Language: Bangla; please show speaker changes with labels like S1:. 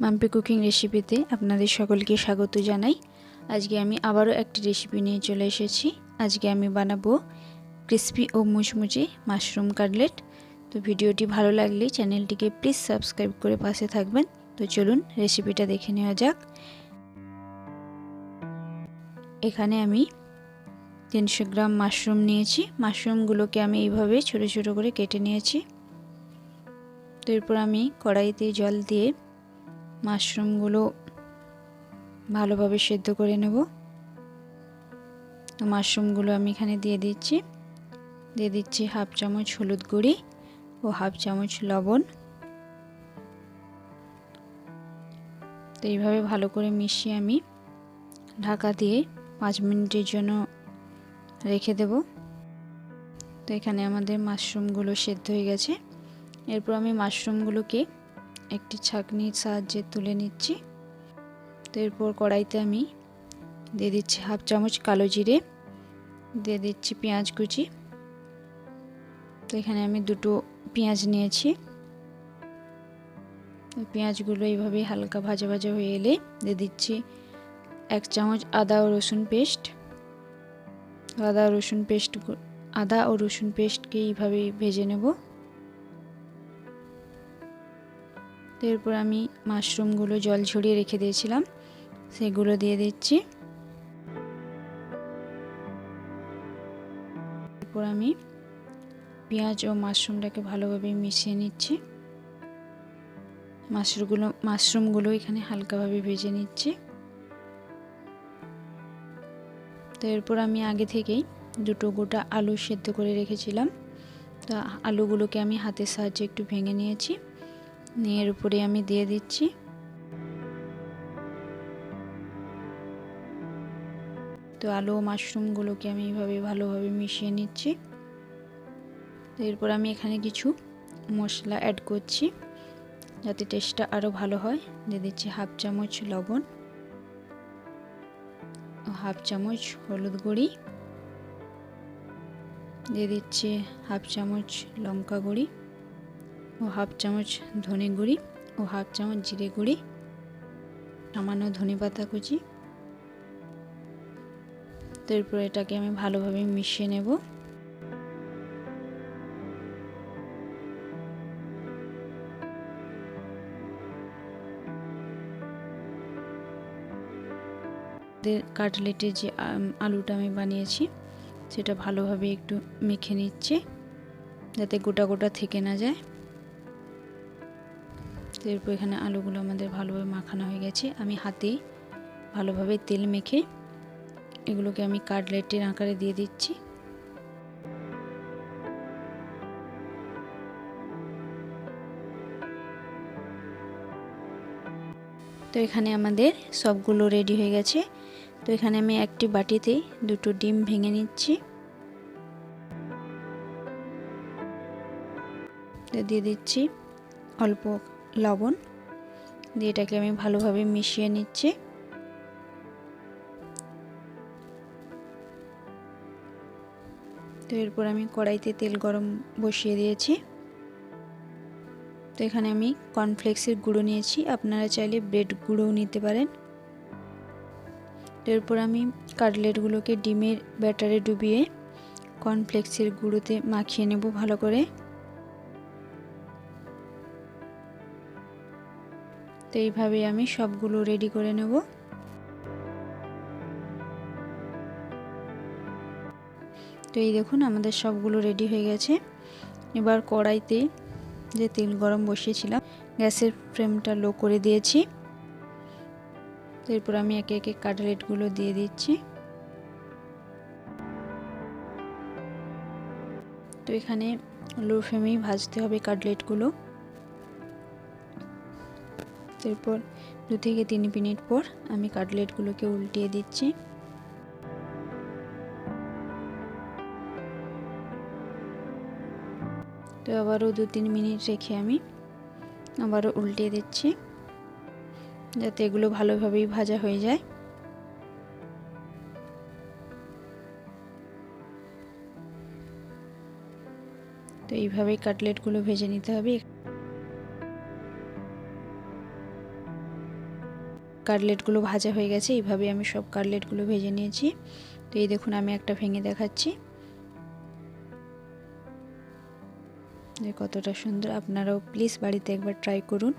S1: মাম্পি কুকিং রেসিপিতে আপনাদের সকলকে স্বাগত জানাই। আজকে আমি আবারও একটি রেসিপি নিয়ে চলে এসেছি। আজকে আমি বানাবো ক্রিসপি ও মুচমুচে মাশরুম কাটলেট। তো ভিডিওটি ভালো লাগলে চ্যানেলটিকে প্লিজ সাবস্ক্রাইব করে পাশে থাকবেন। তো চলুন রেসিপিটা দেখে নেওয়া যাক। এখানে আমি তিনশো গ্রাম মাশরুম নিয়েছি। মাশরুমগুলোকে আমি এইভাবে ছোট ছোট করে কেটে নিয়েছি। তো এরপর আমি কড়াইতে জল দিয়ে মাশরুমগুলো ভালোভাবে সেদ্ধ করে নেব। তো মাশরুমগুলো আমি এখানে দিয়ে দিচ্ছি। দিয়ে দিচ্ছি হাফ চামচ হলুদ গুঁড়ি ও হাফ চামচ লবণ। তো এইভাবে ভালো করে মিশিয়ে আমি ঢাকা দিয়ে পাঁচ মিনিটের জন্য রেখে দেব। তো এখানে আমাদের মাশরুমগুলো সেদ্ধ হয়ে গেছে। এরপর আমি মাশরুমগুলোকে একটি ছাঁকনির সাহায্যে তুলে নিচ্ছি। তো এরপর কড়াইতে আমি দিয়ে দিচ্ছি হাফ চামচ কালো জিরে, দিয়ে দিচ্ছি পেঁয়াজ কুচি। তো এখানে আমি দুটো পেঁয়াজ নিয়েছি। পেঁয়াজগুলো এইভাবে হালকা ভাজা ভাজা হয়ে এলে দিয়ে দিচ্ছি এক চামচ আদা ও রসুন পেস্ট। আদা রসুন পেস্ট আদা ও রসুন পেস্টকে এইভাবে ভেজে নেব। তো এরপর আমি মাশরুমগুলো জল ঝরিয়ে রেখে দিয়েছিলাম। সেগুলো দিয়ে দিচ্ছি। এরপর আমি পেঁয়াজ ও মাশরুমটাকে ভালোভাবে মিশিয়ে নিচ্ছি। মাশরুমগুলো মাশরুমগুলো এখানে হালকাভাবে ভেজে নিচ্ছি। তো এরপর আমি আগে থেকেই দুটো গোটা আলু সেদ্ধ করে রেখেছিলাম। তো আলুগুলোকে আমি হাতের সাহায্যে একটু ভেঙে নিয়েছি। নিয়ে এর উপরে আমি দিয়ে দিচ্ছি। তো আলু মাশরুমগুলোকে আমি এইভাবে ভালোভাবে মিশিয়ে নিচ্ছি। তো এরপর আমি এখানে কিছু মশলা অ্যাড করছি, যাতে টেস্টটা আরও ভালো হয়। দিয়ে দিচ্ছি হাফ চামচ লবণ হাফ চামচ হলুদ গুঁড়ি, দিয়ে দিচ্ছি হাফ চামচ লঙ্কা গুঁড়ি। ও হাফ চামচ ধনে গুঁড়ি, ও হাফ চামচ জিরে গুঁড়ি, সামান্য ধনে পাতা কুচি। তো এরপর এটাকে আমি ভালোভাবে মিশিয়ে নেব। কাটলেটের যে আলুটা আমি বানিয়েছি, সেটা ভালোভাবে একটু মেখে নিচ্ছে, যাতে গোটা গোটা থেকে না যায়। তো এরপর এখানে আলুগুলো আমাদের ভালোভাবে মাখানো হয়ে গেছে। আমি হাতে ভালোভাবে তেল মেখে এগুলোকে আমি কাটলেটের আকারে দিয়ে দিচ্ছি। তো এখানে আমাদের সবগুলো রেডি হয়ে গেছে। তো এখানে আমি একটি বাটিতে দুটো ডিম ভেঙে নিচ্ছি। দিয়ে দিচ্ছি অল্প লবণ দিয়ে এটাকে আমি ভালোভাবে মিশিয়ে নিচ্ছি। তো এরপর আমি কড়াইতে তেল গরম বসিয়ে দিয়েছি। তো এখানে আমি কর্নফ্লেক্সের গুঁড়ো নিয়েছি। আপনারা চাইলে ব্রেড গুঁড়োও নিতে পারেন। এরপর আমি কাটলেটগুলোকে ডিমের ব্যাটারে ডুবিয়ে কর্নফ্লেক্সের গুঁড়োতে মাখিয়ে নেব ভালো করে। তো এইভাবে আমি সবগুলো রেডি করে নেব। তো এই দেখুন, আমাদের সবগুলো রেডি হয়ে গেছে। এবার কড়াইতে যে তেল গরম বসিয়েছিলাম, গ্যাসের ফ্লেমটা লো করে দিয়েছি। এরপর আমি একে একে কাটলেটগুলো দিয়ে দিচ্ছি। তো এখানে লো ফ্লেমেই ভাজতে হবে কাটলেটগুলো। এরপর দু থেকে তিন মিনিট পর আমি কাটলেটগুলোকে উল্টিয়ে দিচ্ছি। তো আবারও দু তিন মিনিট রেখে আমি আবারও উল্টিয়ে দিচ্ছি, যাতে এগুলো ভালোভাবেই ভাজা হয়ে যায়। তো এইভাবেই কাটলেটগুলো ভেজে নিতে হবে। কাটলেটগুলো ভাজা হয়ে গেছে এইভাবে আমি সব কাটলেটগুলো ভেজে নিয়েছি। তো এই দেখুন, আমি একটা ভেঙে দেখাচ্ছি। কতটা সুন্দর, আপনারাও প্লিজ বাড়িতে একবার ট্রাই করুন।